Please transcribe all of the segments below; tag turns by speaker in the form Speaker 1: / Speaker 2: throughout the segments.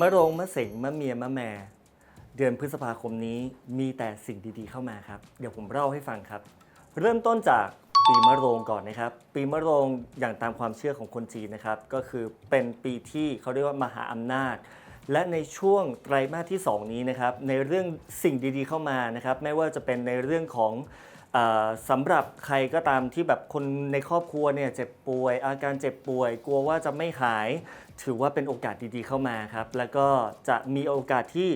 Speaker 1: มะโรงมะเสงมะเมียมะแม่ เดือนพฤษภาคมนี้มีแต่สิ่งดีๆเข้ามาครับ เดี๋ยวผมเล่าให้ฟังครับ เริ่มต้นจากปีมะโรงก่อนนะครับ ปีมะโรงอย่างตามความเชื่อของคนจีนนะครับ ก็คือเป็นปีที่เขาเรียกว่ามหาอำนาจ และในช่วงไตรมาสที่ 2 นี้นะครับ ในเรื่องสิ่งดีๆเข้ามานะครับ ไม่ว่าจะเป็นในเรื่องของ สำหรับใครก็ตามที่แบบคนในครอบครัวเนี่ยเจ็บป่วย อาการเจ็บป่วย กลัวว่าจะไม่หาย ถือว่าเป็นโอกาสดีๆเข้ามาครับ แล้วก็จะมีโอกาสที่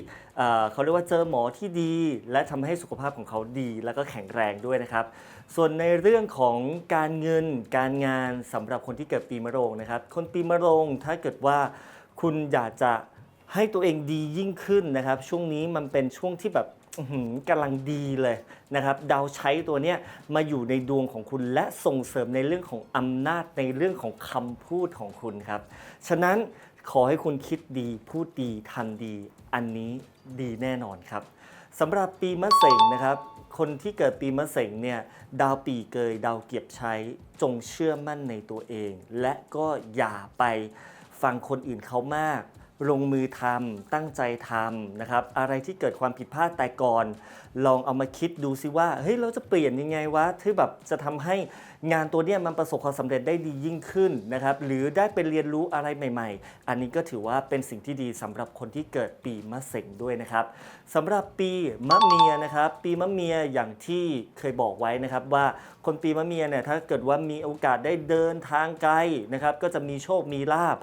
Speaker 1: เขาเรียกว่าเจอหมอที่ดี และทำให้สุขภาพของเขาดี แล้วก็แข็งแรงด้วยนะครับ ส่วนในเรื่องของการเงินการงานสำหรับคนที่เกิดปีมะโรงนะครับ คนปีมะโรงถ้าเกิดว่าคุณอยากจะให้ตัวเองดียิ่งขึ้นนะครับ ช่วงนี้มันเป็นช่วงที่แบบ อื้อหือกำลังดีเลยนะครับดาวใช้ตัวเนี้ยมาอยู่ในดวงของคุณและส่งเสริมในเรื่องของอำนาจในเรื่องของคำพูดของคุณครับ ฉะนั้นขอให้คุณคิดดีพูดดีทำดี อันนี้ดีแน่นอนครับสำหรับปีมะเสงนะครับ คนที่เกิดปีมะเสงเนี่ยดาวปีเกยดาวเกียบใช้จงเชื่อมั่นในตัวเอง และก็อย่าไปฟังคนอื่นเขามาก ลงมือทำตั้งใจทำนะครับ อะไรที่เกิดความผิดพลาดแต่ก่อน ลองเอามาคิดดูซิว่าเฮ้ยเราจะเปลี่ยนยังไงวะที่แบบจะทำให้งานตัวเนี้ยมันประสบความสำเร็จได้ดียิ่งขึ้นนะครับ หรือได้ไปเรียนรู้อะไรใหม่ ๆ อันนี้ก็ถือว่าเป็นสิ่งที่ดีสำหรับคนที่เกิดปีมะเสงด้วยนะครับสำหรับปีมะเมียนะครับ ปีมะเมียอย่างที่เคยบอกไว้นะครับว่าคนปีมะเมียเนี่ยถ้าเกิดว่ามีโอกาสได้เดินทางไกลนะครับ ก็จะมีโชคมีลาบ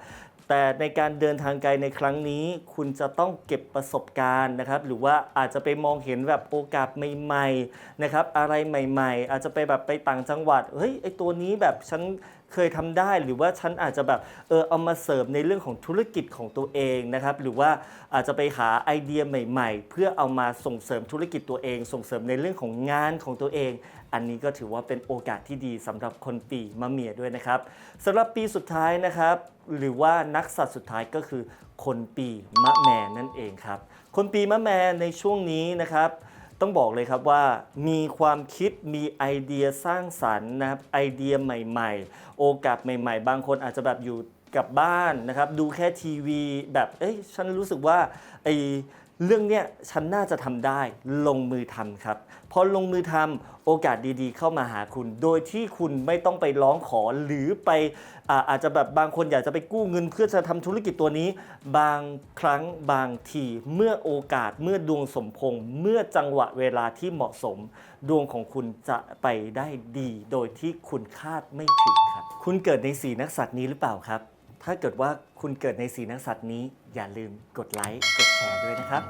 Speaker 1: แต่ในการเดินทางไกลในครั้งนี้ คุณจะต้องเก็บประสบการณ์นะครับ หรือว่าอาจจะไปมองเห็นแบบโอกาสใหม่ๆนะครับ อะไรใหม่ ๆ อาจจะไปแบบไปต่างจังหวัดเฮ้ยไอตัวนี้แบบฉันเคยทำได้หรือว่าฉันอาจจะแบบเออเอามาเสริมในเรื่องของธุรกิจของตัวเองนะครับหรือว่าอาจจะไปหาไอเดียใหม่ ๆ เพื่อเอามาส่งเสริมธุรกิจตัวเอง ส่งเสริมในเรื่องของงานของตัวเอง อันนี้ก็ถือว่าเป็นโอกาสที่ดีสำหรับคนปีมะเมียด้วยนะครับสำหรับปีสุดท้ายนะครับ หรือว่านักสัตว์สุดท้ายก็คือคนปีมะแม่นั่นเองครับคนปีมะแมในช่วงนี้นะครับ ต้องบอกเลยครับว่ามีความคิดมีไอเดียสร้างสรรค์นะครับไอเดียใหม่ ๆ โอกาสใหม่ ๆ บางคนอาจจะแบบอยู่กับบ้านนะครับ ดูแค่ทีวีแบบเอ้ยฉันรู้สึกว่าไอ เรื่องเนี้ยฉันน่าจะทำได้ลงมือทำครับพอลงมือทำโอกาสดีๆ เข้ามาหาคุณ โดยที่คุณไม่ต้องไปร้องขอหรือไปอาอาจจะแบบบางคนอยากจะไปกู้เงินเพื่อจะทำธุรกิจตัวนี้ บางครั้งบางที เมื่อโอกาสเมื่อดวงสมพงษ์เมื่อจังหวะเวลาที่เหมาะสม ดวงของคุณจะไปได้ดี โดยที่คุณคาดไม่ถึงครับ คุณเกิดในสีนักสัตว์นี้หรือเปล่าครับ ถ้าเกิดว่าคุณเกิดในสีนักสัตว์นี้ อย่าลืมกดไลค์ กดแชร์ด้วยนะครับ